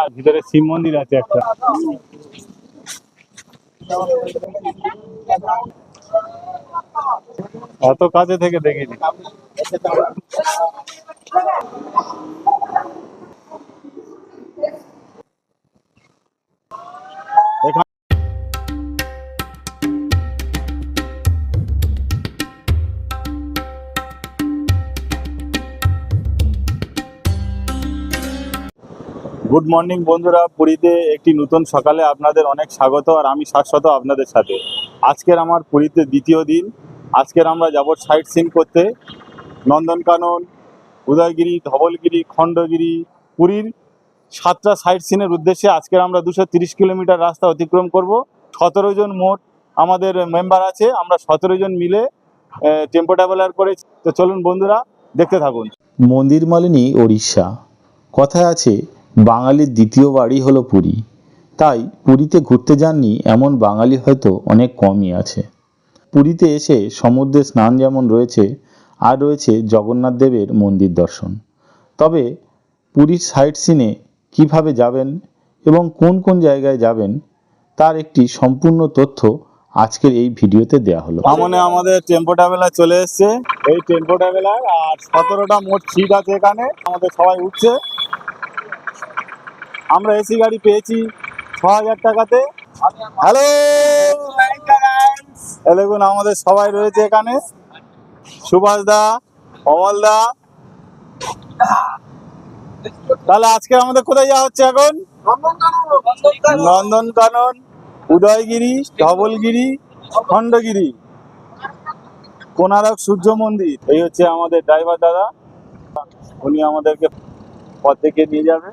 আর ভিতরে শিব মন্দির আছে একটা। এত কাছে থেকে দেখিনি। গুড মর্নিং বন্ধুরা। পুরীতে একটি নতুন সকালে আপনাদের অনেক স্বাগত, আর আমি শাশ্বত আপনাদের সাথে। আজকের আমার পুরীতে দ্বিতীয় দিন। আজকের আমরা যাব সাইট সিন করতে। নন্দনকানন, উদয়গিরি, ধবলগিরি, খণ্ডগিরি, পুরীর সাতটা সাইট সিনের উদ্দেশ্যে আজকের আমরা দুশো তিরিশ কিলোমিটার রাস্তা অতিক্রম করব। সতেরো জন মোট আমাদের মেম্বার আছে। আমরা সতেরো জন মিলে টেম্পো ট্রাভেলার করে তো চলুন বন্ধুরা, দেখতে থাকুন। মন্দির মালিনী ওড়িশা। কথায় আছে বাঙালির দ্বিতীয় বাড়ি হলো পুরী। তাই পুরীতে ঘুরতে যাননি এমন বাঙালি হয়তো অনেক কমই আছে। পুরীতে এসে সমুদ্রে স্নান যেমন রয়েছে, আর রয়েছে জগন্নাথ দেবের মন্দির দর্শন। তবে পুরীর সাইট সিনে কীভাবে যাবেন এবং কোন কোন জায়গায় যাবেন, তার একটি সম্পূর্ণ তথ্য আজকের এই ভিডিওতে দেওয়া হলো। মানে আমাদের টেম্পো ট্রাভেলার চলে এসছে। এই টেম্পো ট্রাভেলার আর সতেরোটা মোট সিট আছে এখানে। আমাদের সবাই উঠছে। আমরা এসি গাড়ি পেয়েছি ছ হাজার টাকাতে হ্যালো দেখুন, আমাদের সবাই রয়েছে এখানে। সুভাষ দা, অমল দা। তাহলে আজকে আমাদের কোথায় যাওয়া হচ্ছে এখন? নন্দনকানন, উদয়গিরি, ধবলগিরি, খণ্ডগিরি। কোনারক সূর্য মন্দির, এই হচ্ছে আমাদের ড্রাইভার দাদা। উনি আমাদেরকে পথ থেকে নিয়ে যাবে।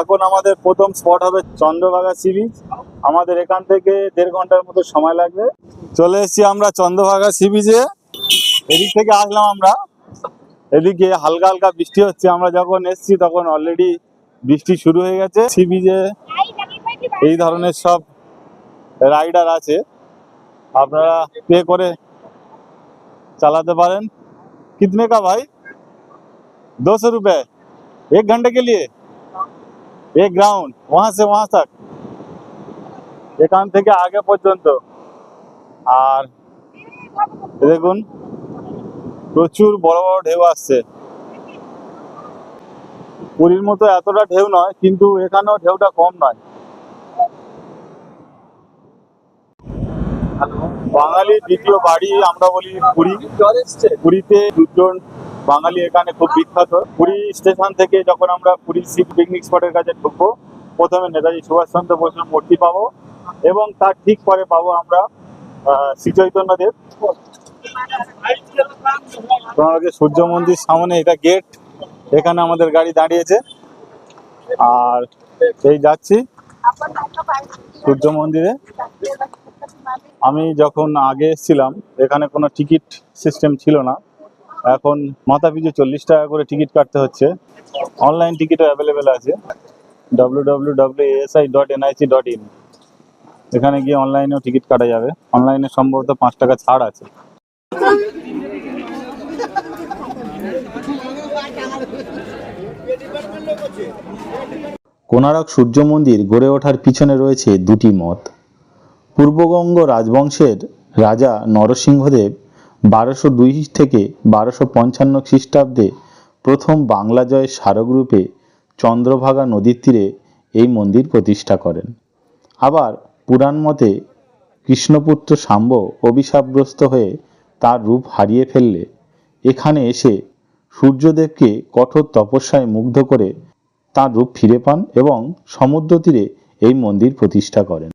এখন আমাদের প্রথম স্পট হবে চন্দ্রভাগা সি বিচ আমাদের এখান থেকে দেড় ঘণ্টার মতো সময় লাগবে। চলে এসেছি আমরা চন্দ্রভাগা সি বিচে এদিক থেকে আসলাম আমরা। এদিকে হালকা হালকা বৃষ্টি হচ্ছে। আমরা যখন এসছি তখন অলরেডি বৃষ্টি শুরু হয়ে গেছে সি বিচে এই ধরনের সব রাইডার আছে। আপনারা পে করে চালাতে পারেন। কিতনে কা ভাই? দোশো রুপে। এক ঘণ্টা কে লিয়ে? लिए एक ग्राउंड वहां से वहां तक এখান থেকে আগে পর্যন্ত আর এ দেখুন প্রচুর বড় বড় ঢেউ আসছে পুরীর মতো এতটা ঢেউ নয় কিন্তু এখানেও ঢেউটা কম নয় বাঙালির দ্বিতীয় বাড়ি আমরা বলি পুরী পুরীতে দুজন বাঙালি এখানে খুব বিখ্যাত। পুরী স্টেশন থেকে যখন আমরা পুরী সি পিকনিক স্পটের কাছে ঢুকবো, প্রথমে নেতাজি সুভাষচন্দ্র বসুর মূর্তি পাবো এবং তার ঠিক পরে পাবো আমরা শ্রী চৈতন্য দেব। তোমার সূর্য মন্দির সামনে এটা গেট এখানে আমাদের গাড়ি দাঁড়িয়েছে। আর এই যাচ্ছি সূর্য মন্দিরে। আমি যখন আগে এসেছিলাম, এখানে কোনো টিকিট সিস্টেম ছিল না। এখন মাথা পিছু চল্লিশ টাকা করে টিকিট কাটতে হচ্ছে। অনলাইন টিকিটও অ্যাভেলেবেল আছে। ডাব্লিউ ডট এনআইসি ডট এখানে গিয়ে অনলাইনেও টিকিট কাটা যাবে। অনলাইনে সম্ভবত পাঁচ টাকা ছাড় আছে। কোনারক সূর্য মন্দির গড়ে ওঠার পিছনে রয়েছে দুটি মত পূর্ববঙ্গ রাজবংশের রাজা নরসিংহদেব বারোশো দুই থেকে বারোশো পঞ্চান্ন খ্রিস্টাব্দে প্রথম বাংলা জয়ের স্মারকরূপে চন্দ্রভাগা নদীর তীরে এই মন্দির প্রতিষ্ঠা করেন। আবার পুরাণ মতে কৃষ্ণপুত্র শাম্ব অভিশাপগ্রস্ত হয়ে তার রূপ হারিয়ে ফেললে, এখানে এসে সূর্যদেবকে কঠোর তপস্যায় মুগ্ধ করে তার রূপ ফিরে পান এবং সমুদ্র তীরে এই মন্দির প্রতিষ্ঠা করেন।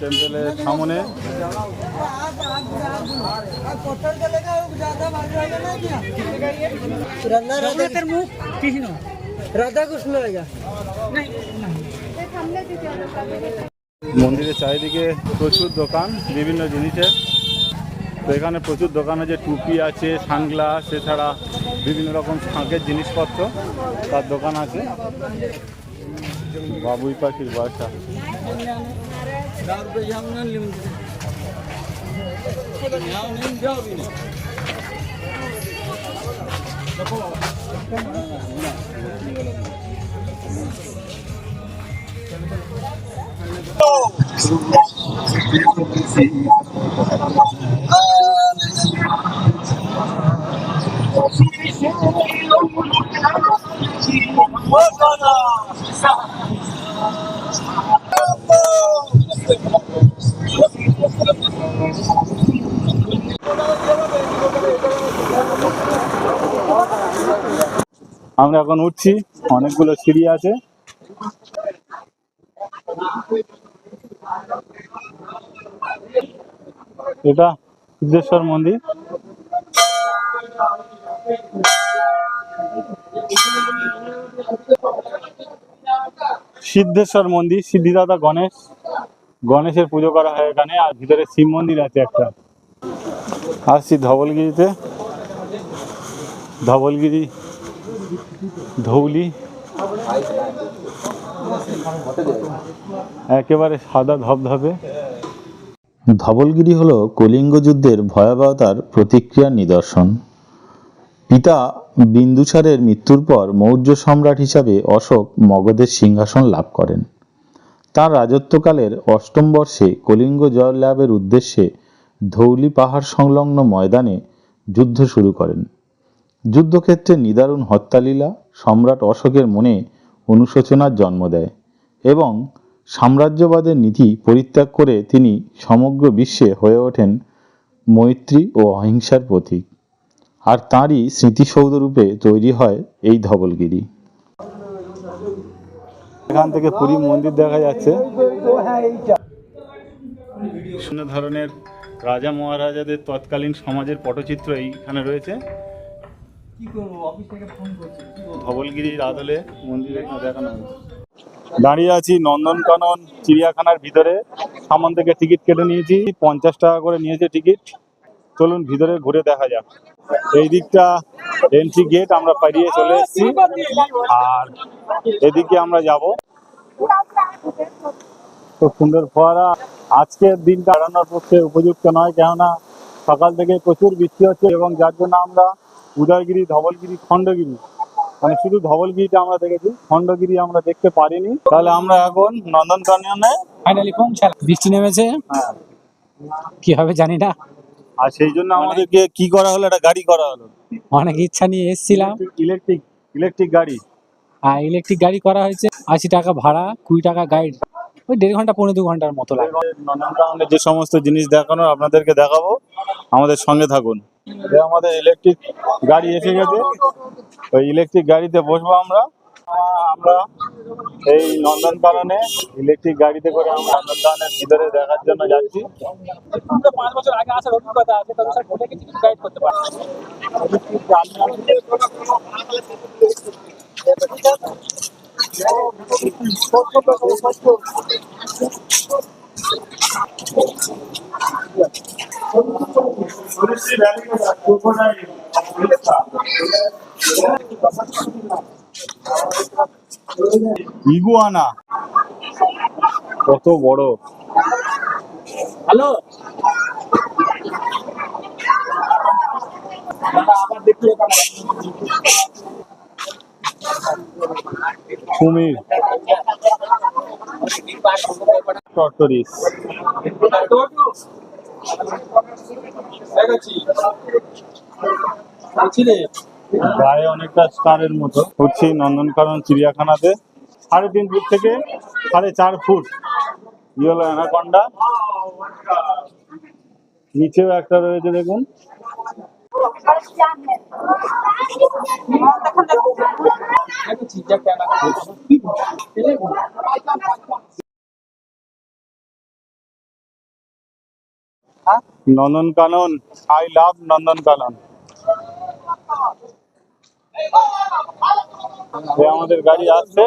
টেম্পলের সামনে। মন্দিরের চারিদিকে প্রচুর দোকান বিভিন্ন জিনিসের। তো এখানে প্রচুর দোকান আছে টুপি আছে সানগ্লাস এছাড়া বিভিন্ন রকম শাঁকের জিনিসপত্র তার দোকান আছে। বাবুই পাখির বাসা। Darbe yanına limdi. Ya ne cevap yine? Vatan! আমরা এখন উঠছি, অনেকগুলো সিঁড়ি আছে। এটা সিদ্ধেশ্বর মন্দির। সিদ্ধেশ্বর মন্দির, সিদ্ধিদাতা গণেশ। গণেশের পুজো করা হয় এখানে, আর ভিতরে শিব মন্দির আছে একটা। আসছি ধবলগিরিতে। ধবলগিরি ধৌলি। একেবারে সাদা ধবধবে। ধবলগিরি হল কলিঙ্গ যুদ্ধের ভয়াবহতার প্রতিক্রিয়ার নিদর্শন। পিতা বিন্দুসারের মৃত্যুর পর মৌর্য সম্রাট হিসাবে অশোক মগধের সিংহাসন লাভ করেন। তার রাজত্বকালের অষ্টম বর্ষে কলিঙ্গ জয় লাভের উদ্দেশ্যে ধৌলি পাহাড় সংলগ্ন ময়দানে যুদ্ধ শুরু করেন। যুদ্ধক্ষেত্রে নিদারুণ হত্যালীলা সম্রাট অশোকের মনে অনুশোচনার জন্ম দেয় এবং সাম্রাজ্যবাদের নীতি পরিত্যাগ করে তিনি সমগ্র বিশ্বে হয়ে ওঠেন মৈত্রী ও অহিংসার প্রতীক। আর তাঁরই স্মৃতিসৌধরূপে তৈরি হয় এই ধবলগিরি। এখান থেকে পুরী মন্দির দেখা যাচ্ছে। বিভিন্ন ধরনের রাজা মহারাজাদের তৎকালীন সমাজের পটচিত্র এইখানে রয়েছে। দাঁড়িয়ে আছি নন্দনকানন চিড়িয়াখানার ভিতরে। সামান থেকে টিকিট কেটে নিয়েছি। পঞ্চাশ টাকা করে নিয়েছে টিকিট। চলুন ভিতরে ঘুরে দেখা যাক। এই দিকটা এন্ট্রি গেট আমরা পাড়িয়ে চলে এসেছি। আর এদিকে আমরা যাব। খুব সুন্দর ফোয়ারা। আজকের দিনটা কাটানোর পক্ষে উপযুক্ত নয়, কেননা সকাল থেকে প্রচুর বৃষ্টি হচ্ছে এবং যার জন্য আমরা উদয়গিরি ধবলগিরি খণ্ডগিরি। মানে শুধু ধবলগিরিটা আমরা দেখেছি খণ্ডগিরি আমরা দেখতে পারিনি। তাহলে আমরা এখন নন্দনকাননে ফাইনালি পৌঁছালাম। বৃষ্টি নেমেছে। হ্যাঁ, কি হবে জানি না। আর সেই জন্য আমাদেরকে কি করা হলো? একটা গাড়ি করা হলো। অনেক ইচ্ছা নিয়ে এসেছিলাম। ইলেকট্রিক ইলেকট্রিক গাড়ি। আর ইলেকট্রিক গাড়ি করা হয়েছে। আশি টাকা ভাড়া কুড়ি টাকা গাইড ওই দেড় ঘণ্টা পৌনে দু ঘণ্টার মতো লাগে নন্দনকাননে যে সমস্ত জিনিস দেখানোর আপনাদেরকে দেখাবো। আমাদের সঙ্গে থাকুন। আমাদের ইলেকট্রিক গাড়ি এসে গেছে। ওই ইলেকট্রিক গাড়িতে বসবো আমরা। আমরা এই নন্দন নন্দনকাননে ইলেকট্রিক গাড়িতে করে আমরা নন্দনকাননের ভিতরে দেখার জন্য যাচ্ছি। পাঁচ বছর আগে অভিজ্ঞতা আছে করতে পারে ইগুয়ানা। কত বড়? হ্যালো? কুমির টর্টরিস। গায়ে অনেকটা স্টারের মতো। হচ্ছে নন্দনকানন, চিড়িয়াখানাতে। সাড়ে তিন ফুট থেকে সাড়ে চার ফুট। ইয়েলো অ্যানাকন্ডা নিচেও একটা রয়েছে, দেখুন। Nandankanan I love Nandankanan. আমাদের গাড়ি আসছে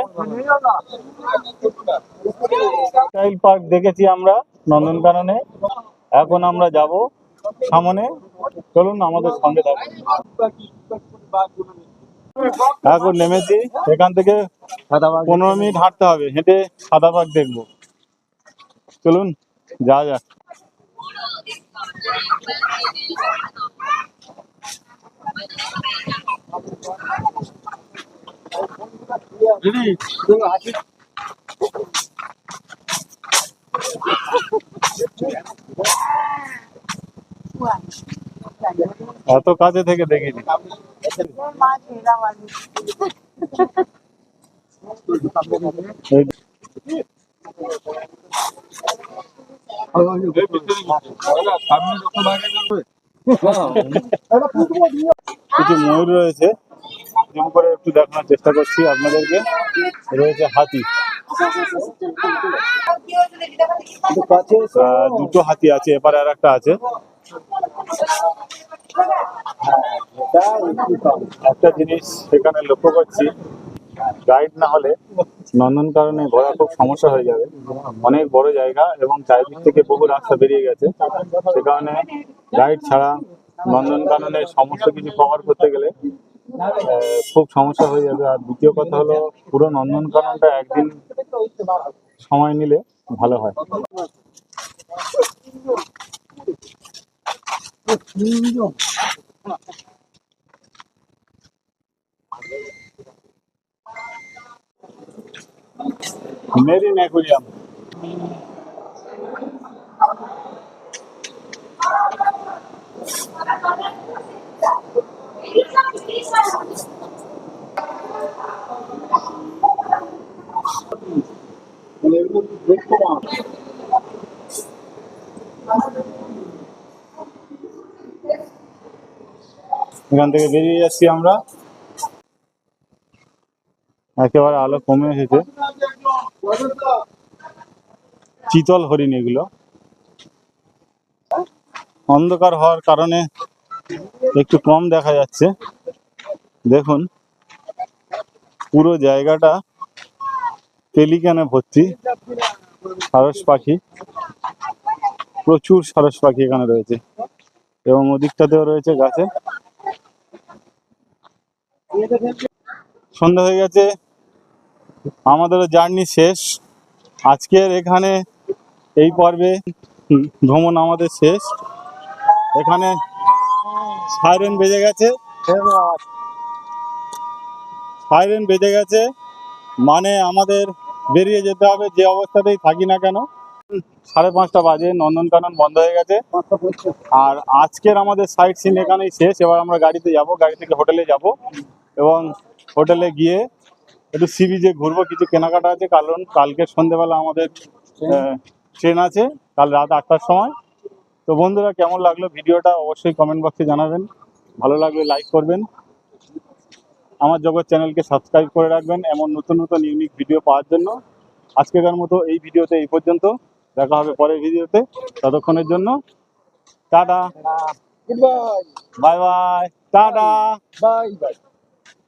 টাইল পার্ক দেখেছি আমরা নন্দনকাননে। এখন আমরা যাব সামনে। চলুন আমাদের সঙ্গে থাকুন। এখন নেমেছি। এখান থেকে পনেরো মিনিট হাঁটতে হবে। হেঁটে সাদা পার্ক দেখব। চলুন যা যাক। এত কাছে থেকে দেখিনি এই কিছু ময়ূর রয়েছে জুম করে একটু দেখানোর চেষ্টা করছি আপনাদেরকে। রয়েছে হাতি। দুটো হাতি আছে এপারে আর একটা আছে। একটা জিনিস সেখানে লক্ষ্য করছি গাইড না হলে নন্দন কারণে ঘোরা খুব সমস্যা হয়ে যাবে। অনেক বড় জায়গা এবং চারিদিক থেকে বহু রাস্তা বেরিয়ে গেছে। সে কারণে গাইড ছাড়া নন্দন কাননের সমস্ত কিছু কভার করতে গেলে খুব সমস্যা হয়ে যাবে। আর দ্বিতীয় কথা হলো, পুরো নন্দন কাননটা একদিন সময় নিলে ভালো হয়। মেরিন অ্যাকুরিয়াম এখান থেকে বেরিয়ে যাচ্ছি আমরা। একেবারে আলো কমে এসেছে। চিতল হরিণ এগুলো। অন্ধকার হওয়ার কারণে একটু কম দেখা যাচ্ছে। দেখুন, পুরো জায়গাটা পেলিকানে ভর্তি, সারস পাখি। প্রচুর সারস পাখি এখানে রয়েছে। এবং ওদিকটাতেও রয়েছে গাছে। সন্ধ্যা হয়ে গেছে। আমাদেরও জার্নি শেষ। আজকের এখানে এই পর্বে ভ্রমণ আমাদের শেষ। এখানে সাইরেন বেজে গেছে। সাইরেন বেজে গেছে। মানে আমাদের বেরিয়ে যেতে হবে, যে অবস্থাতেই থাকি না কেন। সাড়ে পাঁচটা বাজে, নন্দনকানন বন্ধ হয়ে গেছে। আর আজকের আমাদের সাইট সিন এখানেই শেষ। এবার আমরা গাড়িতে যাব, গাড়ি থেকে হোটেলে যাব। এবং হোটেলে গিয়ে একটু সি বিচে ঘুরবো। কিছু কেনাকাটা আছে। কারণ কালকে সন্ধেবেলা আমাদের ট্রেন আছে। কাল রাত আটটার সময়। তো বন্ধুরা কেমন লাগল ভিডিওটা অবশ্যই কমেন্ট বক্সে জানাবেন। ভালো লাগলে লাইক করবেন। আমার জগৎ চ্যানেলকে সাবস্ক্রাইব করে রাখবেন এমন নতুন নতুন ইউনিক ভিডিও পাওয়ার জন্য। আজকেকার মতো এই ভিডিওতে এই পর্যন্ত। দেখা হবে পরের ভিডিওতে। ততক্ষণের জন্য tata. Bye bye tata bye Bye.